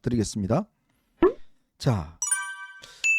부탁드리겠습니다. 자,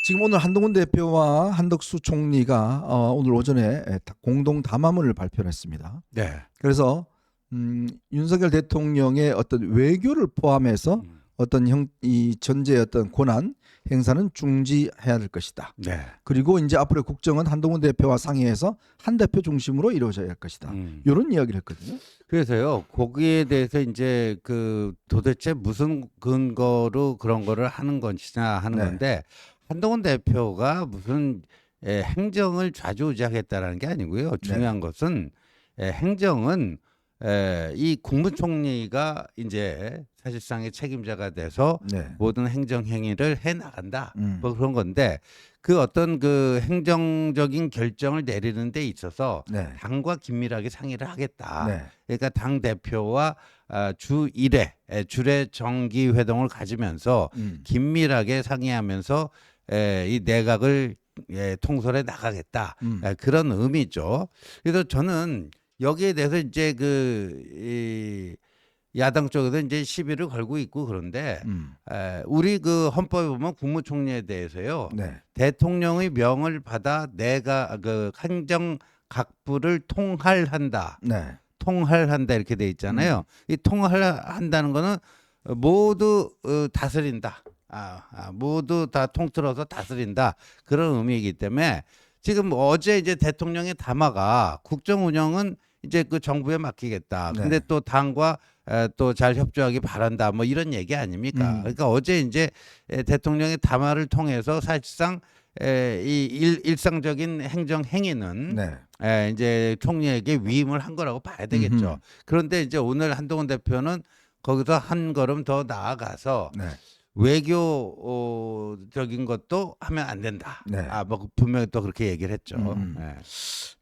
지금 오늘 한동훈 대표와 한덕수 총리가 어, 오늘 오전에 공동 담화문을 발표했습니다. 네. 그래서 음, 윤석열 대통령의 어떤 외교를 포함해서 음. 어떤 형, 이 전제의 어떤 권한 행사는 중지해야 될 것이다. 네. 그리고 이제 앞으로 국정은 한동훈 대표와 상의해서 한 대표 중심으로 이루어져야 할 것이다. 음. 이런 이야기를 했거든요. 그래서요 거기에 대해서 이제 그 도대체 무슨 근거로 그런 거를 하는 것이냐 하는 네. 건데 한동훈 대표가 무슨 에, 행정을 좌지우지하겠다라는 게 아니고요 중요한 것은 에, 행정은 에, 이 국무총리가 이제 사실상의 책임자가 돼서 네. 모든 행정 행위를 해 나간다. 음. 뭐 그런 건데 그 어떤 그 행정적인 결정을 내리는 데 있어서 네. 당과 긴밀하게 상의를 하겠다. 네. 그러니까 당 대표와 아, 주 1회 주례 정기 회동을 가지면서 음. 긴밀하게 상의하면서 에, 이 내각을 예, 통솔해 나가겠다. 음. 에, 그런 의미죠. 그래서 저는 여기에 대해서 이제 그 이, 야당 쪽에서 이제 시비를 걸고 있고 그런데 음. 에, 우리 그 헌법에 보면 국무총리에 대해서요 네. 대통령의 명을 받아 내가 그 행정 각부를 통할한다 네. 통할한다 이렇게 돼 있잖아요 이 통할한다는 거는 모두 어, 다스린다 아, 아, 모두 다 통틀어서 다스린다 그런 의미이기 때문에 지금 어제 이제 대통령의 담화가 국정 운영은 이제 그 정부에 맡기겠다. 네. 근데 또 당과 또 잘 협조하기 바란다. 뭐 이런 얘기 아닙니까? 음. 그러니까 어제 이제 에, 대통령의 담화를 통해서 사실상 에, 이 일, 일상적인 행정 행위는 네. 에, 이제 총리에게 위임을 한 거라고 봐야 되겠죠. 음흠. 그런데 이제 오늘 한동훈 대표는 거기서 한 걸음 더 나아가서 네. 외교적인 것도 하면 안 된다. 네. 아, 뭐 분명히 또 그렇게 얘기를 했죠. 음. 예.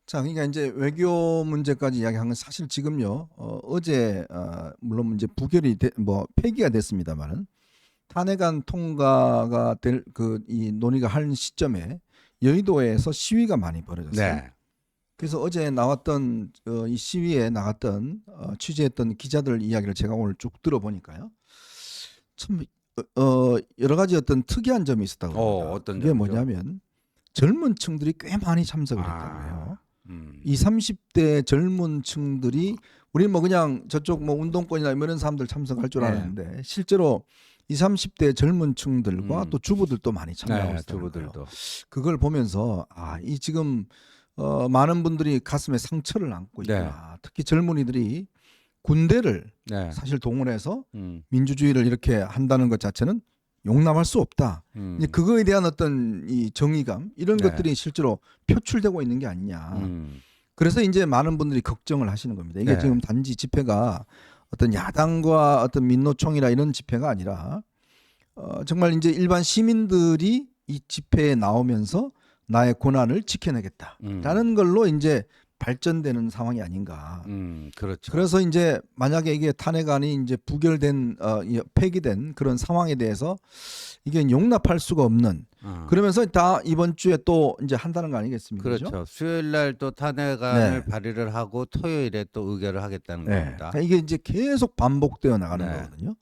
자, 그러니까 이제 외교 문제까지 이야기한 건 사실 지금요. 어, 어제 어, 물론 이제 부결이 되, 뭐 폐기가 됐습니다만은 탄핵안 통과가 될 그 이 논의가 할 시점에 여의도에서 시위가 많이 벌어졌어요. 네. 그래서 어제 나왔던 어, 이 시위에 나갔던 어, 취재했던 기자들 이야기를 제가 오늘 쭉 들어보니까요. 참 어, 어, 여러 가지 어떤 특이한 점이 있었다고 어, 합니다. 어떤 그게 점이죠? 뭐냐면 젊은 층들이 꽤 많이 참석을 아. 했다고요. 음. 이 30대 젊은 층들이 우리 뭐 그냥 저쪽 뭐 운동권이나 뭐 이런 사람들 참석할 줄 네. 알았는데 실제로 이 30대 젊은 층들과 음. 또 주부들도 많이 참여하고 네, 거예요. 주부들도. 그걸 보면서 아 이 지금 어, 많은 분들이 가슴에 상처를 안고 네. 있구나. 특히 젊은이들이 군대를 네. 사실 동원해서 음. 민주주의를 이렇게 한다는 것 자체는 용납할 수 없다. 음. 이제 그거에 대한 어떤 이 정의감 이런 네. 것들이 실제로 표출되고 있는 게 아니냐. 음. 그래서 이제 많은 분들이 걱정을 하시는 겁니다. 이게 네. 지금 단지 집회가 어떤 야당과 어떤 민노총이나 이런 집회가 아니라 어, 정말 이제 일반 시민들이 이 집회에 나오면서 나의 권한을 지켜내겠다라는 음. 걸로 이제 발전되는 상황이 아닌가. 음. 그렇죠. 그래서 이제 만약에 이게 탄핵안이 이제 부결된 어, 이 폐기된 그런 상황에 대해서 이게 용납할 수가 없는 어. 그러면서 다 이번 주에 또 이제 한다는 거 아니겠습니까? 그렇죠. 그죠? 수요일 날 또 탄핵안을 네. 발의를 하고 토요일에 또 의결을 하겠다는 네. 겁니다. 그러니까 이게 이제 계속 반복되어 나가는 네. 거거든요.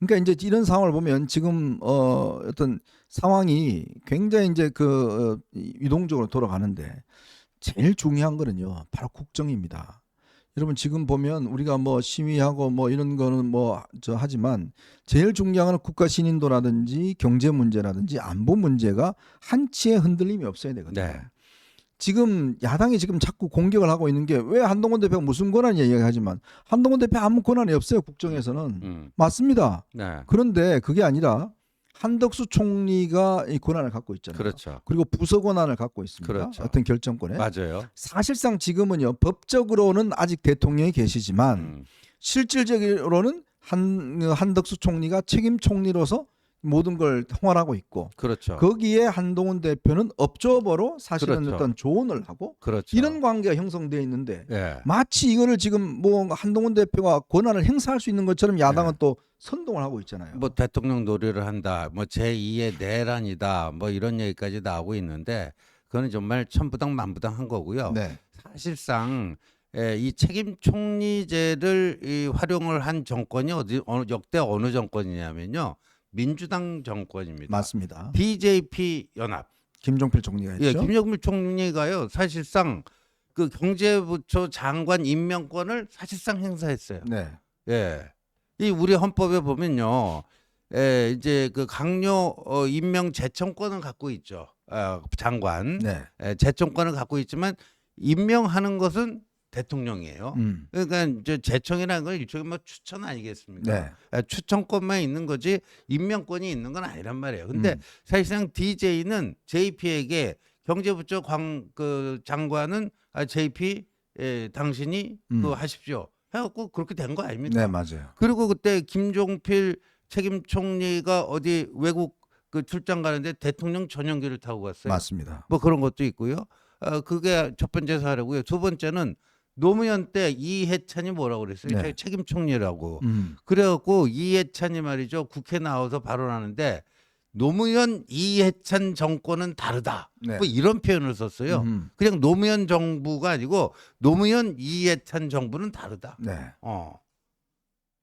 그러니까 이제 이런 상황을 보면 지금 어 어떤 상황이 굉장히 이제 그 어, 이- 유동적으로 돌아가는데 제일 중요한 거는요. 바로 국정입니다. 여러분 지금 보면 우리가 뭐 시위하고 뭐 이런 거는 뭐 저 하지만 제일 중요한 건 국가 신인도라든지 경제 문제라든지 안보 문제가 한치의 흔들림이 없어야 되거든요. 네. 지금 야당이 지금 자꾸 공격을 하고 있는 게 왜 한동훈 대표가 무슨 권한이 얘기하지만 한동훈 대표 아무 권한이 없어요 국정에서는 음. 맞습니다. 네. 그런데 그게 아니라 한덕수 총리가 이 권한을 갖고 있잖아요. 그렇죠. 그리고 부서 권한을 갖고 있습니다. 그렇죠. 어떤 결정권에 맞아요. 사실상 지금은요 법적으로는 아직 대통령이 계시지만 음. 실질적으로는 한 한덕수 총리가 책임 총리로서 모든 걸 통할하고 있고 그렇죠. 거기에 한동훈 대표는 업조업으로 사실은 그렇죠. 어떤 조언을 하고 그렇죠. 이런 관계가 형성되어 있는데 예. 마치 이거를 지금 뭐 한동훈 대표가 권한을 행사할 수 있는 것처럼 야당은 네. 또 선동을 하고 있잖아요. 뭐 대통령 놀이를 한다. 뭐 제2의 내란이다. 뭐 이런 얘기까지 나오고 있는데 그거는 정말 천부당 만부당한 거고요. 네. 사실상 예, 이 책임 총리제를 이 활용을 한 정권이 어디 어느 역대 어느 정권이냐면요. 민주당 정권입니다. 맞습니다. DJP 연합. 김종필 총리가 예, 했죠. 김정필 총리가요. 사실상 그 경제부처 장관 임명권을 사실상 행사했어요. 네. 예. 이 우리 헌법에 보면요. 예, 이제 그 강요 어, 임명 제청권을 갖고 있죠. 어, 장관. 네. 예, 제청권을 갖고 있지만 임명하는 것은 대통령이에요. 음. 그러니까 이제 제청이라는 건 일종의 뭐 추천 아니겠습니까? 네. 예, 추천권만 있는 거지 임명권이 있는 건 아니란 말이에요. 근데 음. 사실상 DJ는 JP에게 경제부처 광, 그 장관은 아, JP 예, 당신이 음. 그 하십시오. 해갖고 그렇게 된 거 아닙니까? 네, 맞아요. 그리고 그때 김종필 책임 총리가 어디 외국 그 출장 가는데 대통령 전용기를 타고 갔어요. 맞습니다. 뭐 그런 것도 있고요. 어, 그게 첫 번째 사례고요. 두 번째는 노무현 때 이해찬이 뭐라고 그랬어요? 네. 책임 총리라고. 음. 그래갖고 이해찬이 말이죠. 국회 나와서 발언하는데 노무현 이해찬 정권은 다르다. 네. 뭐 이런 표현을 썼어요. 음. 그냥 노무현 정부가 아니고 노무현 이해찬 정부는 다르다. 네. 어.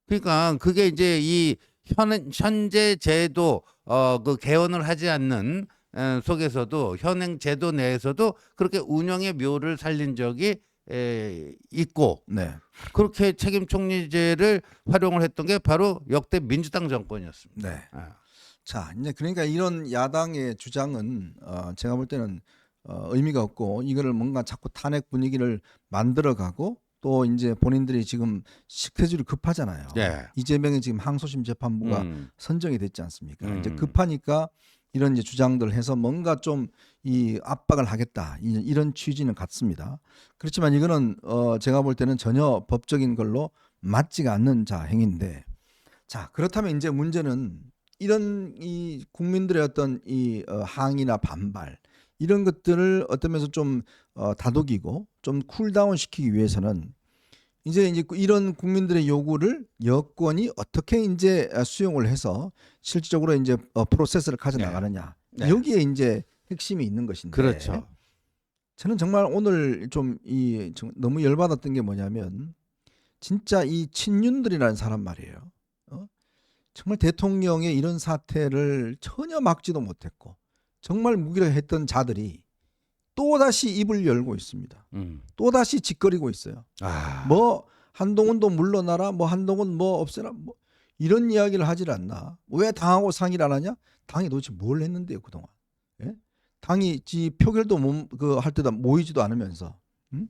그러니까 그게 이제 이 현, 현재 제도 어 그 개헌을 하지 않는 에, 속에서도 현행 제도 내에서도 그렇게 운영의 묘를 살린 적이 에, 있고 네. 그렇게 책임 총리제를 활용을 했던 게 바로 역대 민주당 정권이었습니다. 네. 아. 자, 이제 그러니까 이런 야당의 주장은 어, 제가 볼 때는 어, 의미가 없고 이거를 뭔가 자꾸 탄핵 분위기를 만들어가고 또 이제 본인들이 지금 스케줄이 급하잖아요. 네. 이재명이 지금 항소심 재판부가 음. 선정이 됐지 않습니까? 이제 음. 급하니까 이런 이제 주장들 해서 뭔가 좀 이 압박을 하겠다 이- 이런 취지는 같습니다. 그렇지만 이거는 어 제가 볼 때는 전혀 법적인 걸로 맞지가 않는 자 행위인데 자 그렇다면 이제 문제는 이런 이 국민들의 어떤 이 어, 항의나 반발 이런 것들을 어떤 면에서 좀 어, 다독이고 좀 쿨다운 시키기 위해서는 이제 이제 이런 국민들의 요구를 여권이 어떻게 이제 수용을 해서 실질적으로 이제 어, 프로세스를 가져 나가느냐 네. 여기에 이제 핵심이 있는 것인데 그렇죠. 저는 정말 오늘 좀 이 너무 열받았던 게 뭐냐면 진짜 이 친윤들이라는 사람 말이에요. 어? 정말 대통령의 이런 사태를 전혀 막지도 못했고 정말 무기력했던 자들이 또 다시 입을 열고 있습니다. 음. 또 다시 짓거리고 있어요. 아. 뭐 한동훈도 물러나라, 뭐 한동훈 뭐 없애라, 뭐 이런 이야기를 하질 않나? 왜 당하고 상의를 안 하냐? 당이 도대체 뭘 했는데요 그동안? 예? 당이 지 표결도 그할 때도 모이지도 않으면서, 음?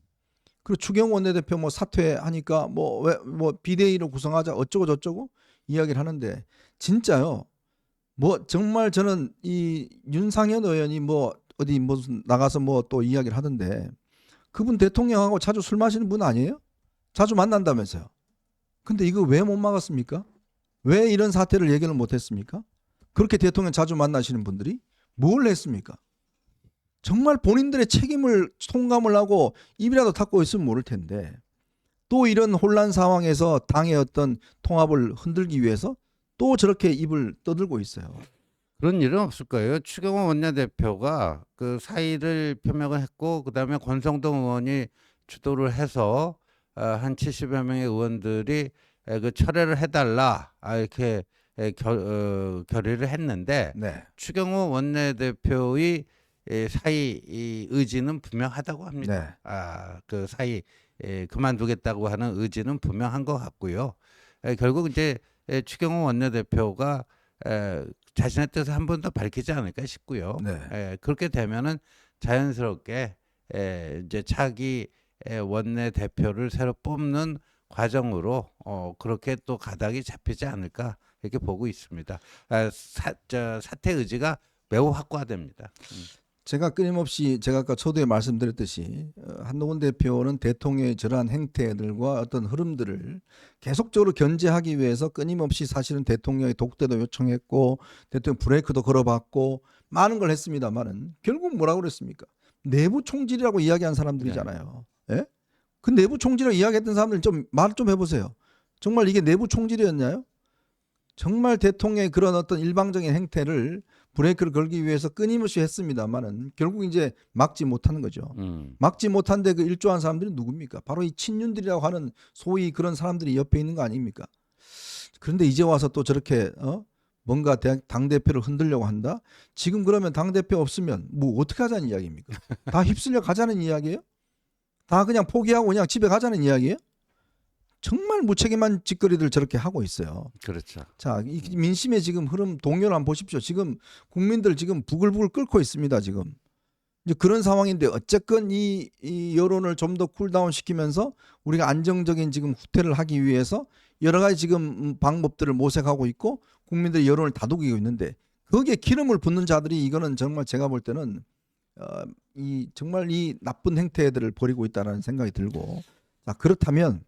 그리고 추경 원내대표 뭐 사퇴하니까 뭐 왜뭐 비대위로 구성하자 어쩌고 저쩌고 이야기를 하는데 진짜요? 뭐 정말 저는 이 윤상현 의원이 뭐 어디 무슨 나가서 뭐 또 이야기를 하던데 그분 대통령하고 자주 술 마시는 분 아니에요? 자주 만난다면서요. 근데 이거 왜 못 막았습니까? 왜 이런 사태를 예견을 못 했습니까? 그렇게 대통령 자주 만나시는 분들이 뭘 했습니까? 정말 본인들의 책임을 통감을 하고 입이라도 닫고 있으면 모를 텐데 또 이런 혼란 상황에서 당의 어떤 통합을 흔들기 위해서 또 저렇게 입을 떠들고 있어요. 그런 일은 없을 거예요. 추경호 원내대표가 그 사의를 표명을 했고 그다음에 권성동 의원이 주도를 해서 어, 한 70여 명의 의원들이 에, 그 철회를 해달라 아, 이렇게 에, 결, 어, 결의를 했는데 네. 추경호 원내대표의 에, 사의 이 의지는 분명하다고 합니다. 네. 아, 그 사의 에, 그만두겠다고 하는 의지는 분명한 것 같고요. 에, 결국 이제 에, 추경호 원내대표가 에, 자신의 뜻을 한번 더 밝히지 않을까 싶고요. 네. 에, 그렇게 되면은 자연스럽게 에, 이제 차기 에, 원내 대표를 새로 뽑는 과정으로 어, 그렇게 또 가닥이 잡히지 않을까 이렇게 보고 있습니다. 아, 사, 저, 사퇴 의지가 매우 확고화됩니다. 음. 제가 끊임없이 제가 아까 초두에 말씀드렸듯이 어, 한동훈 대표는 대통령의 저러한 행태들과 어떤 흐름들을 계속적으로 견제하기 위해서 끊임없이 사실은 대통령의 독대도 요청했고 대통령 브레이크도 걸어봤고 많은 걸 했습니다만은 결국 뭐라고 그랬습니까? 내부 총질이라고 이야기한 사람들이잖아요. 예? 그 내부 총질을 이야기했던 사람들 좀 말 좀 해보세요. 정말 이게 내부 총질이었나요? 정말 대통령의 그런 어떤 일방적인 행태를 브레이크를 걸기 위해서 끊임없이 했습니다만은 결국 이제 막지 못하는 거죠. 음. 막지 못한데 그 일조한 사람들이 누굽니까? 바로 이 친윤들이라고 하는 소위 그런 사람들이 옆에 있는 거 아닙니까? 그런데 이제 와서 또 저렇게 어? 뭔가 당 대표를 흔들려고 한다. 지금 그러면 당 대표 없으면 뭐 어떻게 하자는 이야기입니까? 다 휩쓸려 가자는 이야기예요? 다 그냥 포기하고 그냥 집에 가자는 이야기예요? 정말 무책임한 짓거리들 저렇게 하고 있어요. 그렇죠. 자, 이 민심의 지금 흐름 동요를 한번 보십시오. 지금 국민들 지금 부글부글 끓고 있습니다. 지금 이제 그런 상황인데 어쨌건 이, 이 여론을 좀 더 쿨다운 시키면서 우리가 안정적인 지금 후퇴를 하기 위해서 여러 가지 지금 음, 방법들을 모색하고 있고 국민들의 여론을 다독이고 있는데 거기에 기름을 붓는 자들이 이거는 정말 제가 볼 때는 어, 이 정말 이 나쁜 행태들을 벌이고 있다는 생각이 들고 자 그렇다면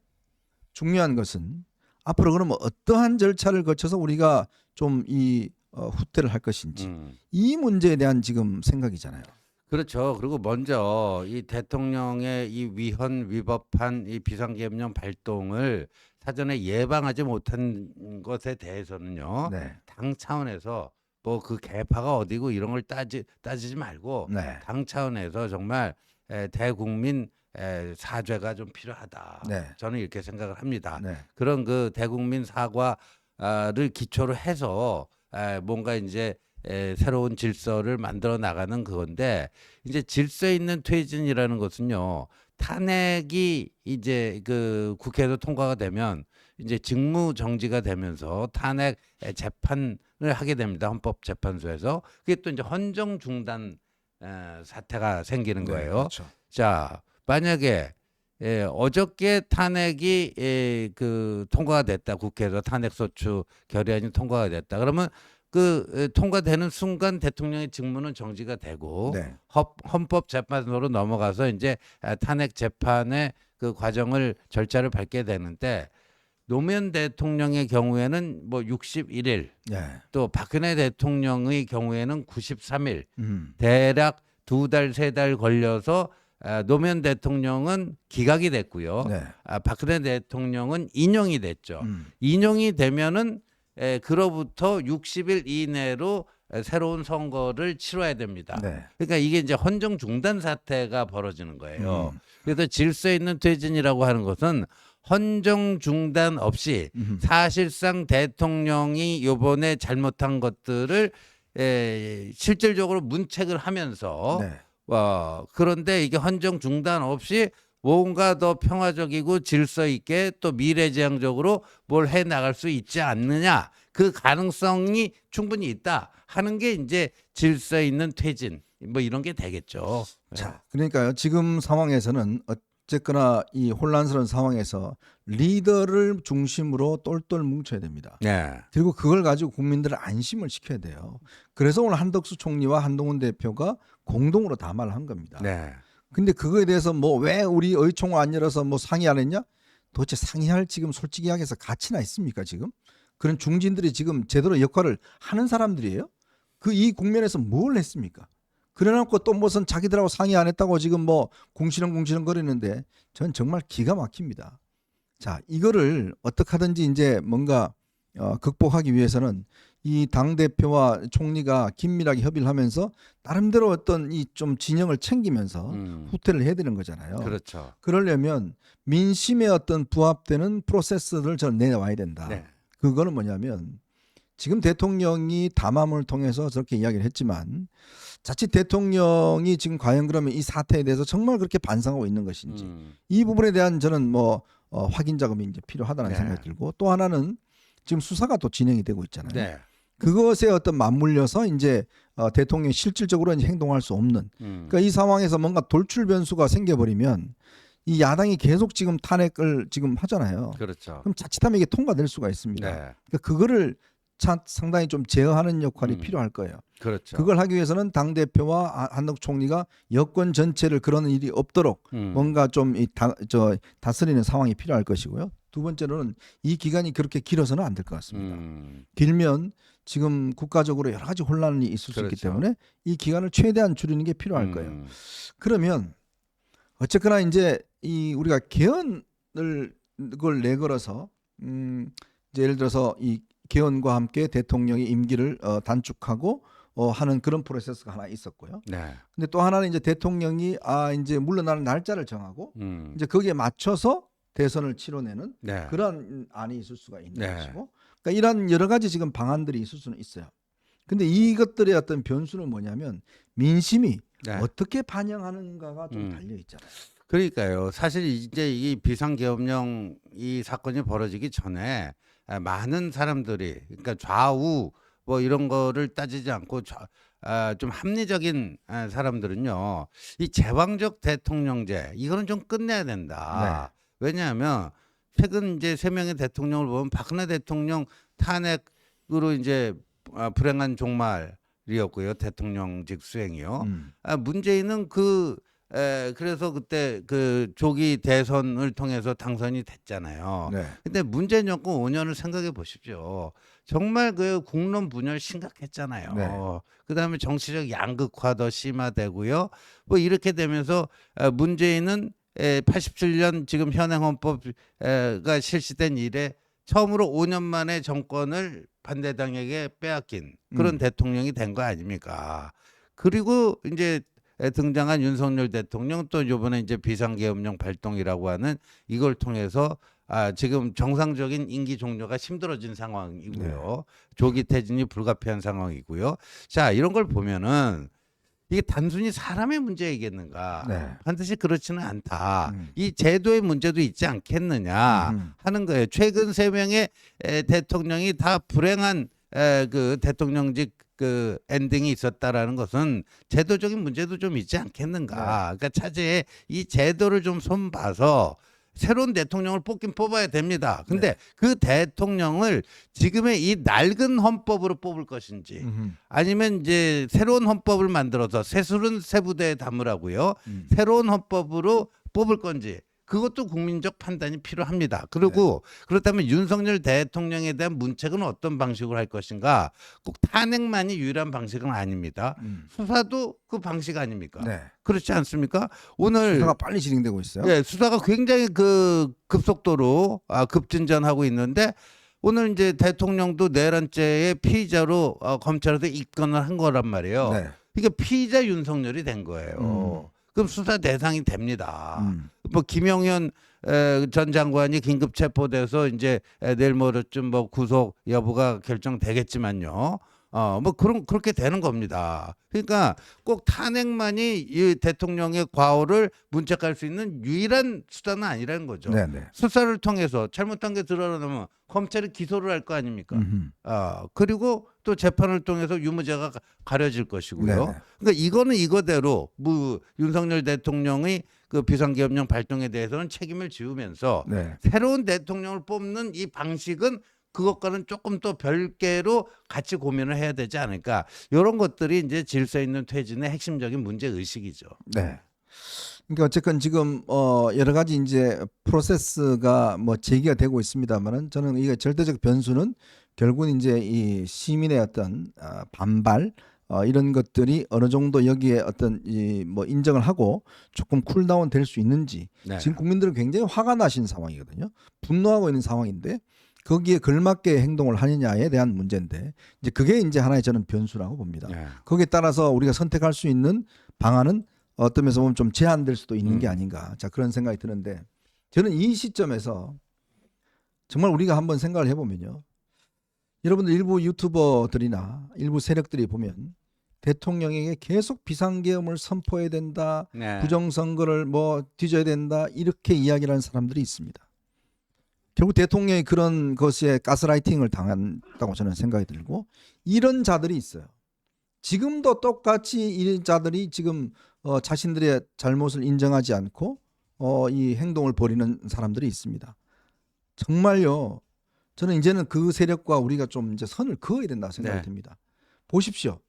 중요한 것은 앞으로 그러면 어떠한 절차를 거쳐서 우리가 좀이 어, 후퇴를 할 것인지 음. 이 문제에 대한 지금 생각이잖아요. 그렇죠. 그리고 먼저 이 대통령의 이 위헌 위법한 이 비상계엄령 발동을 사전에 예방하지 못한 것에 대해서는요. 네, 당 차원에서 뭐 그 개파가 어디고 이런 걸 따지 따지지 말고 네, 당 차원에서 정말 에, 대국민 에, 사죄가 좀 필요하다. 네. 저는 이렇게 생각을 합니다. 네, 그런 그 대국민 사과를 기초로 해서 에, 뭔가 이제 에, 새로운 질서를 만들어 나가는 그건데 이제 질서 있는 퇴진이라는 것은요 탄핵이 이제 그 국회에서 통과가 되면 이제 직무 정지가 되면서 탄핵 에, 재판을 하게 됩니다 헌법재판소에서 그게 또 이제 헌정 중단 에, 사태가 생기는 네, 거예요. 그렇죠. 자, 만약에 예, 어저께 탄핵이 예, 그 통과가 됐다. 국회에서 탄핵 소추 결의안이 통과가 됐다. 그러면 그 에, 통과되는 순간 대통령의 직무는 정지가 되고 네, 헌, 헌법 재판소로 넘어가서 이제 아, 탄핵 재판의 그 과정을 절차를 밟게 되는데 노무현 대통령의 경우에는 뭐 61일 네, 또 박근혜 대통령의 경우에는 93일 음, 대략 두 달 세 달 걸려서 아, 노무현 대통령은 기각이 됐고요. 네, 아, 박근혜 대통령은 인용이 됐죠. 음, 인용이 되면은 에, 그로부터 60일 이내로 에, 새로운 선거를 치러야 됩니다. 네, 그러니까 이게 이제 헌정 중단 사태가 벌어지는 거예요. 음, 그래서 질서 있는 퇴진이라고 하는 것은 헌정 중단 없이 음, 사실상 대통령이 요번에 잘못한 것들을 에, 실질적으로 문책을 하면서 네, 어, 그런데 이게 헌정 중단 없이 뭔가 더 평화적이고 질서 있게 또 미래지향적으로 뭘 해 나갈 수 있지 않느냐 그 가능성이 충분히 있다 하는 게 이제 질서 있는 퇴진 뭐 이런 게 되겠죠. 자, 그러니까요. 지금 상황에서는 어쨌거나 이 혼란스러운 상황에서 리더를 중심으로 똘똘 뭉쳐야 됩니다. 네. 그리고 그걸 가지고 국민들을 안심을 시켜야 돼요. 그래서 오늘 한덕수 총리와 한동훈 대표가 공동으로 담화를 한 겁니다. 네. 근데 그거에 대해서 뭐 왜 우리 의총을 안 열어서 뭐 상의 안 했냐? 도대체 상의할 지금 솔직히 이야기해서 가치나 있습니까 지금? 그런 중진들이 지금 제대로 역할을 하는 사람들이에요? 그 이 국면에서 뭘 했습니까? 그래놓고 또 무슨 자기들하고 상의 안 했다고 지금 뭐 궁시렁궁시렁 거리는데 전 정말 기가 막힙니다. 자 이거를 어떻게 하든지 이제 뭔가 어, 극복하기 위해서는 이 당 대표와 총리가 긴밀하게 협의를 하면서 나름대로 어떤 이 좀 진영을 챙기면서 음. 후퇴를 해야 되는 거잖아요. 그렇죠. 그러려면 민심에 어떤 부합되는 프로세스를 저는 내와야 된다. 네. 그거는 뭐냐면 지금 대통령이 담화문을 통해서 저렇게 이야기를 했지만 자칫 대통령이 지금 과연 그러면 이 사태에 대해서 정말 그렇게 반성하고 있는 것인지 음. 이 부분에 대한 저는 뭐 어, 확인 작업이 이제 필요하다는 네. 생각이 들고 또 하나는 지금 수사가 또 진행이 되고 있잖아요. 네. 그것에 어떤 맞물려서 이제 어, 대통령이 실질적으로 이제 행동할 수 없는 음. 그러니까 이 상황에서 뭔가 돌출 변수가 생겨버리면 이 야당이 계속 지금 탄핵을 지금 하잖아요. 그렇죠. 그럼 자칫하면 이게 통과될 수가 있습니다. 네. 그러니까 그거를 참 상당히 좀 제어하는 역할이 음. 필요할 거예요. 그렇죠. 그걸 하기 위해서는 당 대표와 한덕 총리가 여권 전체를 그러는 일이 없도록 음. 뭔가 좀이저 다스리는 상황이 필요할 것이고요. 두 번째로는 이 기간이 그렇게 길어서는 안 될 것 같습니다. 음. 길면 지금 국가적으로 여러 가지 혼란이 있을 수 있기 그렇죠. 때문에 이 기간을 최대한 줄이는 게 필요할 거예요. 음. 그러면 어쨌거나 이제 이 우리가 개헌을 그걸 내걸어서 음 이제 예를 들어서 이 개헌과 함께 대통령의 임기를 어 단축하고 어 하는 그런 프로세스가 하나 있었고요. 네. 근데 또 하나는 이제 대통령이 아 이제 물러나는 날짜를 정하고 음. 이제 거기에 맞춰서 대선을 치러내는 네. 그런 안이 있을 수가 있는 네. 것이고 그러니까 이런 여러 가지 지금 방안들이 있을 수는 있어요. 근데 이것들의 어떤 변수는 뭐냐면 민심이 네. 어떻게 반영하는가가 좀 음. 달려 있잖아요. 그러니까요. 사실 이제 이 비상계엄령 이 사건이 벌어지기 전에 아, 많은 사람들이 그러니까 좌우 뭐 이런 거를 따지지 않고 좌, 아, 좀 합리적인 아, 사람들은요. 이 제왕적 대통령제 이거는 좀 끝내야 된다. 왜냐하면 최근 이제 세 명의 대통령을 보면 박근혜 대통령 탄핵으로 이제 아, 불행한 종말이었고요. 대통령직 수행이요. 음. 아, 문재인은 그 에, 그래서 그때 그 조기 대선을 통해서 당선이 됐잖아요. 네. 근데 문재인 정권 5년을 생각해 보십시오. 정말 그 국론 분열 심각했잖아요. 네. 그다음에 정치적 양극화 더 심화되고요. 뭐 이렇게 되면서 아, 문재인은 에, 87년 지금 현행 헌법가 실시된 이래 처음으로 5년 만에 정권을 반대당에게 빼앗긴 그런 음. 대통령이 된 거 아닙니까? 그리고 이제 등장한 윤석열 대통령 또 이번에 이제 비상계엄령 발동이라고 하는 이걸 통해서 아 지금 정상적인 임기 종료가 힘들어진 상황이고요. 조기 퇴진이 불가피한 상황이고요. 자 이런 걸 보면은 이게 단순히 사람의 문제이겠는가? 네. 반드시 그렇지는 않다. 음. 이 제도의 문제도 있지 않겠느냐 음. 하는 거예요. 최근 세 명의 에, 대통령이 다 불행한 에, 그 대통령직 그 엔딩이 있었다라는 것은 제도적인 문제도 좀 있지 않겠는가. 네. 그러니까 차제에 이 제도를 좀 손봐서 새로운 대통령을 뽑긴 뽑아야 됩니다. 근데 네. 그 대통령을 지금의 이 낡은 헌법으로 뽑을 것인지 음흠. 아니면 이제 새로운 헌법을 만들어서 새술은 새 부대에 담으라고요. 음. 새로운 헌법으로 뽑을 건지 그것도 국민적 판단이 필요합니다. 그리고 그렇다면 윤석열 대통령에 대한 문책은 어떤 방식으로 할 것인가? 꼭 탄핵만이 유일한 방식은 아닙니다. 음. 수사도 그 방식 아닙니까? 네. 그렇지 않습니까? 오늘 수사가 빨리 진행되고 있어요. 예, 수사가 굉장히 그 급속도로 아, 급진전하고 있는데 오늘 이제 대통령도 내란죄의 피의자로 어, 검찰에서 입건을 한 거란 말이에요. 네. 이게 피의자 윤석열이 된 거예요. 그럼 수사 대상이 됩니다. 음. 뭐 김영현 에, 전 장관이 긴급 체포돼서 이제 에, 내일 모레쯤 뭐 구속 여부가 결정되겠지만요. 어, 뭐 그런 그렇게 되는 겁니다. 그러니까 꼭 탄핵만이 이 대통령의 과오를 문책할 수 있는 유일한 수단은 아니라는 거죠. 네, 네. 수사를 통해서 잘못한 게 드러나면 검찰이 기소를 할 거 아닙니까? 아 그리고 또 재판을 통해서 유무죄가 가- 가려질 것이고요. 네네. 그러니까 이거는 이거대로 뭐 윤석열 대통령의 그 비상계엄령 발동에 대해서는 책임을 지우면서 네. 새로운 대통령을 뽑는 이 방식은 그것과는 조금 또 별개로 같이 고민을 해야 되지 않을까 이런 것들이 이제 질서 있는 퇴진의 핵심적인 문제 의식이죠. 네. 그러니까 어쨌건 지금 어 여러 가지 이제 프로세스가 뭐 제기가 되고 있습니다만은 저는 이게 절대적 변수는 결국은 이제 이 시민의 어떤 아, 반발 어 이런 것들이 어느 정도 여기에 어떤 이 뭐 인정을 하고 조금 쿨다운 될 수 있는지 네. 지금 국민들은 굉장히 화가 나신 상황이거든요. 분노하고 있는 상황인데 거기에 걸맞게 행동을 하느냐에 대한 문제인데 이제 그게 이제 하나의 저는 변수라고 봅니다. 네. 거기에 따라서 우리가 선택할 수 있는 방안은 어떤 면에서 보면 좀 제한될 수도 있는 게 음. 아닌가. 자, 그런 생각이 드는데 저는 이 시점에서 정말 우리가 한번 생각을 해보면요. 여러분들 일부 유튜버들이나 일부 세력들이 보면 대통령에게 계속 비상계엄을 선포해야 된다. 네. 부정선거를 뭐 뒤져야 된다. 이렇게 이야기를 하는 사람들이 있습니다. 결국 대통령이 그런 것에 가스라이팅을 당한다고 저는 생각이 들고 이런 자들이 있어요. 지금도 똑같이 이 자들이 지금 어, 자신들의 잘못을 인정하지 않고 어, 이 행동을 벌이는 사람들이 있습니다. 정말요. 저는 이제는 그 세력과 우리가 좀 이제 선을 그어야 된다 생각이 네. 듭니다. 보십시오.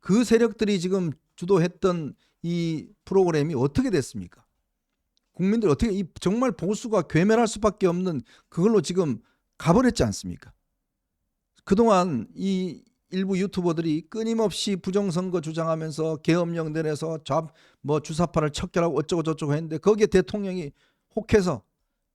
그 세력들이 지금 주도했던 이 프로그램이 어떻게 됐습니까? 국민들 어떻게 이 정말 보수가 괴멸할 수밖에 없는 그걸로 지금 가버렸지 않습니까? 그동안 이 일부 유튜버들이 끊임없이 부정선거 주장하면서 계엄령 내려서 잡뭐 주사파를 척결하고 어쩌고 저쩌고 했는데 거기에 대통령이 혹해서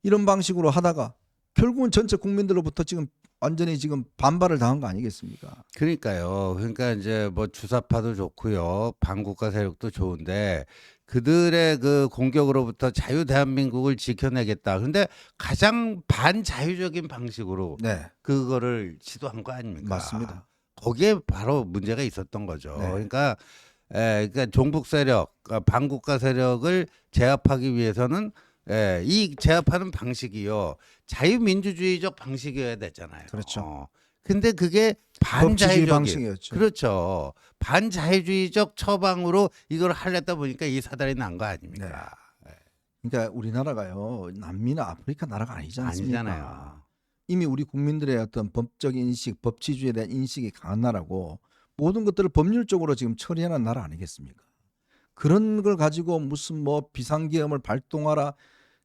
이런 방식으로 하다가 결국은 전체 국민들로부터 지금 완전히 지금 반발을 당한 거 아니겠습니까? 그러니까요. 그러니까 이제 뭐 주사파도 좋고요. 반국가 세력도 좋은데 그들의 그 공격으로부터 자유 대한민국을 지켜내겠다. 그런데 가장 반자유적인 방식으로 네, 그거를 시도한 거 아닙니까? 맞습니다. 거기에 바로 문제가 있었던 거죠. 네. 그러니까 에, 그러니까 종북 세력, 그러니까 반국가 세력을 제압하기 위해서는 에, 이 제압하는 방식이요 자유민주주의적 방식이어야 되잖아요. 그렇죠. 어. 근데 그게 반자유적인 방식이었죠. 그렇죠. 반자유주의적 처방으로 이걸 하려다 보니까 이 사달이 난 거 아닙니까? 그러니까 우리나라가요 남미나 아프리카 나라가 아니지 않습니까? 아니잖아요. 이미 우리 국민들의 어떤 법적 인식, 법치주의에 대한 인식이 강한 나라고 모든 것들을 법률적으로 지금 처리하는 나라 아니겠습니까? 그런 걸 가지고 무슨 뭐 비상계엄을 발동하라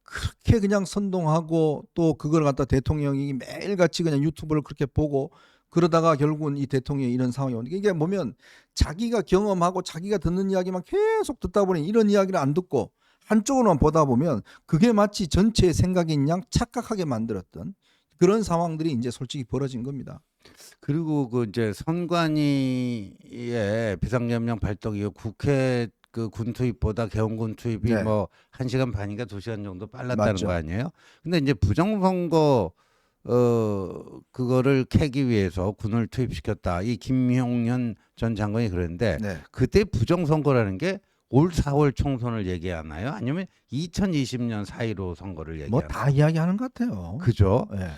그렇게 그냥 선동하고 또 그걸 갖다 대통령이 매일같이 그냥 유튜브를 그렇게 보고 그러다가 결국은 이 대통령이 이런 상황이 게 이게 보면 자기가 경험하고 자기가 듣는 이야기만 계속 듣다 보니 이런 이야기를 안 듣고 한쪽으로만 보다 보면 그게 마치 전체의 생각인 양 착각하게 만들었던 그런 상황들이 이제 솔직히 벌어진 겁니다. 그리고 그 이제 선관위의 비상계엄령 발동 이후 국회 그 군 투입보다 개헌군 투입이 네. 뭐한 시간 반인가 두 시간 정도 빨랐다는 맞죠. 거 아니에요? 근데 이제 부정선거 어 그거를 캐기 위해서 군을 투입시켰다. 이 김용현 전 장관이 그랬는데 네. 그때 부정선거라는 게 올 4월 총선을 얘기하나요? 아니면 2020년 4.15 선거를 얘기하나요? 뭐 다 이야기하는 것 같아요. 그죠? 네.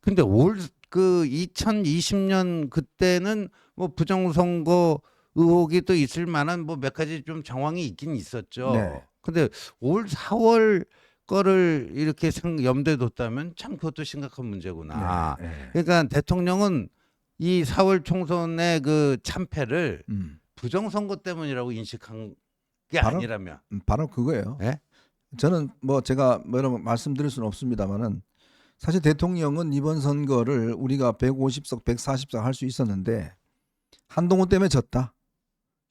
근데 올 그 2020년 그때는 뭐 부정선거 의혹이 또 있을 만한 뭐 몇 가지 좀 정황이 있긴 있었죠. 네. 근데 올 4월 거를 이렇게 생- 염두에 뒀다면 참 그것도 심각한 문제구나. 네. 네. 그러니까 대통령은 이 4월 총선의 그 참패를 음, 부정선거 때문이라고 인식한 게 바로? 아니라면 음, 바로 그거예요. 예? 저는 뭐 제가 뭐 여러분 말씀드릴 수는 없습니다만은 사실 대통령은 이번 선거를 우리가 150석, 140석 할 수 있었는데 한동훈 때문에 졌다.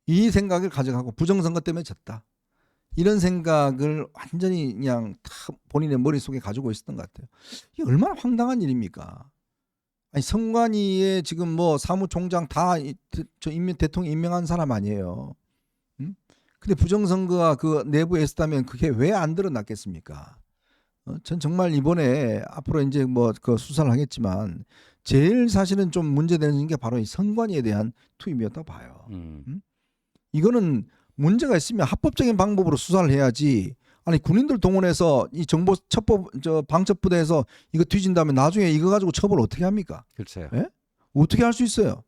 이 생각을 가져가고 부정선거 때문에 졌다. 이런 생각을 완전히 그냥 다 본인의 머릿속에 가지고 있었던 것 같아요. 이게 얼마나 황당한 일입니까? 아니 선관위에 지금 뭐 사무총장 다 저 임명 대통령 임명한 사람 아니에요. 음? 근데 부정선거가 그 내부에 있었다면 그게 왜 안 드러났겠습니까? 어, 전 정말 이번에 앞으로 이제 뭐 그 수사를 하겠지만 제일 사실은 좀 문제되는 게 바로 이 선관위에 대한 투입이었다 봐요. 음. 이거는 문제가 있으면 합법적인 방법으로 수사를 해야지. 아니 군인들 동원해서 이 정보 첩보 저 방첩 부대에서 이거 뒤진다면 나중에 이거 가지고 처벌 어떻게 합니까? 글쎄요. 예? 어떻게 할 수 있어요?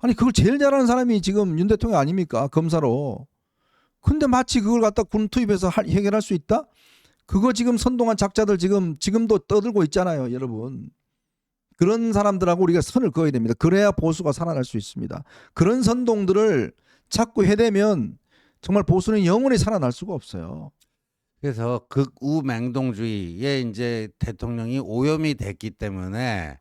아니 그걸 제일 잘하는 사람이 지금 윤 대통령 아닙니까 검사로? 근데 마치 그걸 갖다 군 투입해서 할- 해결할 수 있다? 그거 지금 선동한 작자들 지금 지금도 떠들고 있잖아요, 여러분. 그런 사람들하고 우리가 선을 그어야 됩니다. 그래야 보수가 살아날 수 있습니다. 그런 선동들을 자꾸 해대면 정말 보수는 영원히 살아날 수가 없어요. 그래서 극우 맹동주의에 이제 대통령이 오염이 됐기 때문에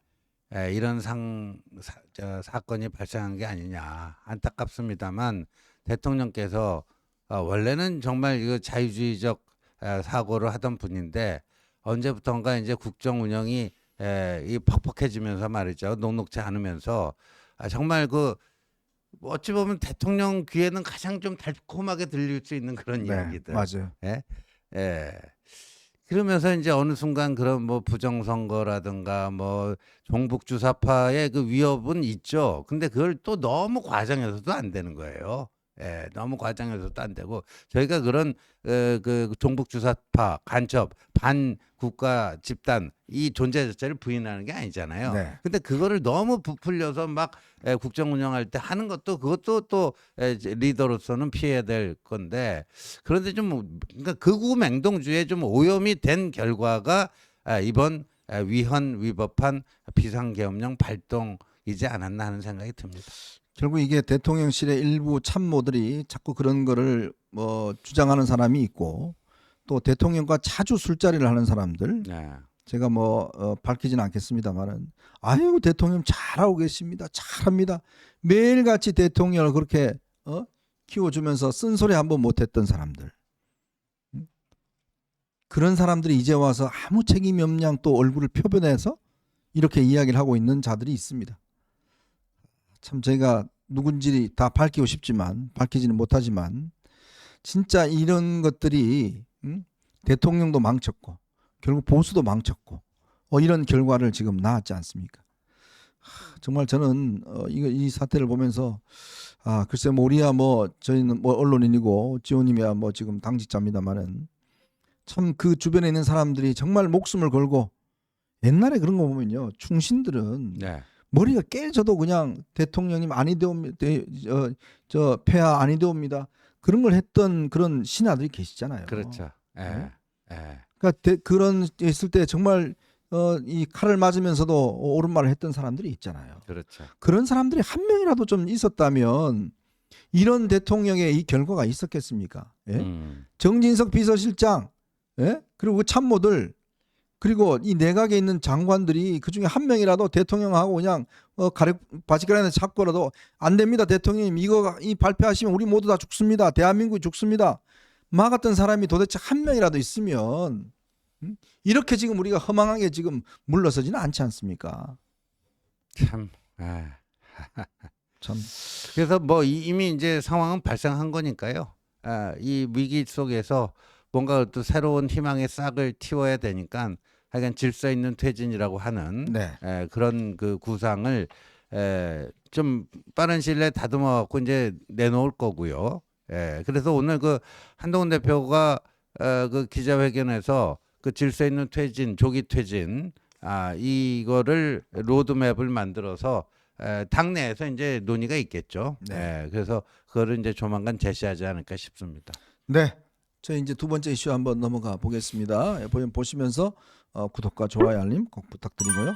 에, 이런 상 사, 저, 사건이 발생한 게 아니냐. 안타깝습니다만 대통령께서 어, 원래는 정말 이거 자유주의적 에, 사고를 하던 분인데 언제부턴가 이제 국정 운영이 에, 이 퍽퍽해지면서 말이죠. 녹록지 않으면서. 아, 정말 그 어찌 보면 대통령 귀에는 가장 좀 달콤하게 들릴 수 있는 그런 이야기들 네, 맞아요. 예. 그러면서 이제 어느 순간 그런 뭐 부정선거라든가 뭐 종북주사파의 그 위협은 있죠. 근데 그걸 또 너무 과장해서도 안 되는 거예요. 예, 너무 과장해서도 안 되고 저희가 그런 어, 그 종북주사파 간첩 반 국가 집단 이 존재 자체를 부인하는 게 아니잖아요. 네. 근데 그거를 너무 부풀려서 막 에, 국정 운영할 때 하는 것도 그것도 또 에, 리더로서는 피해야 될 건데 그런데 좀 뭐, 그러니까 극우 맹동주의에 좀 오염이 된 결과가 아, 이번 아, 위헌 위법한 비상계엄령 발동이지 않았나 하는 생각이 듭니다. 결국 이게 대통령실의 일부 참모들이 자꾸 그런 거를 뭐 주장하는 사람이 있고 또 대통령과 자주 술자리를 하는 사람들 네. 제가 뭐 어, 밝히지는 않겠습니다만은 아유 대통령 잘하고 계십니다 잘합니다 매일같이 대통령을 그렇게 어? 키워주면서 쓴소리 한 번 못했던 사람들 음? 그런 사람들이 이제 와서 아무 책임이 없냥 또 얼굴을 표변해서 이렇게 이야기를 하고 있는 자들이 있습니다. 참 제가 누군지 다 밝히고 싶지만 밝히지는 못하지만 진짜 이런 것들이 음? 대통령도 망쳤고 결국 보수도 망쳤고 어, 이런 결과를 지금 낳았지 않습니까? 하, 정말 저는 어, 이거 이 사태를 보면서 아 글쎄 뭐 우리야 뭐 저희는 뭐 언론인이고 지호님이야 뭐 지금 당직자입니다만은 참 그 주변에 있는 사람들이 정말 목숨을 걸고 옛날에 그런 거 보면요 충신들은 네. 머리가 깨져도 그냥 대통령님 아니되옵니다. 저, 저 폐하 아니되옵니다. 그런 걸 했던 그런 신하들이 계시잖아요. 그렇죠. 예. 네? 예. 그러니까 대- 그런 했을 때 정말 어, 이 칼을 맞으면서도 옳은 말을 했던 사람들이 있잖아요. 그렇죠. 그런 사람들이 한 명이라도 좀 있었다면 이런 대통령의 이 결과가 있었겠습니까? 예? 음. 정진석 비서실장, 예? 그리고 그 참모들, 그리고 이 내각에 있는 장관들이 그 중에 한 명이라도 대통령하고 그냥 어, 가래 바지가란에 잡고라도 안 됩니다, 대통령님 이거 이 발표하시면 우리 모두 다 죽습니다, 대한민국이 죽습니다. 마 같은 사람이 도대체 한 명이라도 있으면 음? 이렇게 지금 우리가 허망하게 지금 물러서지는 않지 않습니까? 참. 예. 참 그래서 뭐 이- 이미 이제 상황은 발생한 거니까요. 아, 이 위기 속에서 뭔가 또 새로운 희망의 싹을 틔워야 되니까 하여간 질서 있는 퇴진이라고 하는 네. 에, 그런 그 구상을 에, 좀 빠른 시일 내에 다듬어 갖고 이제 내놓을 거고요. 예, 그래서 오늘 그 한동훈 대표가 어, 그 기자회견에서 그 질서 있는 퇴진, 조기 퇴진, 아 이거를 로드맵을 만들어서 에, 당내에서 이제 논의가 있겠죠. 네. 예, 그래서 그거를 이제 조만간 제시하지 않을까 싶습니다. 네. 저희 이제 두 번째 이슈 한번 넘어가 보겠습니다. 예, 보- 보시면서 어, 구독과 좋아요 알림 꼭 부탁드리고요.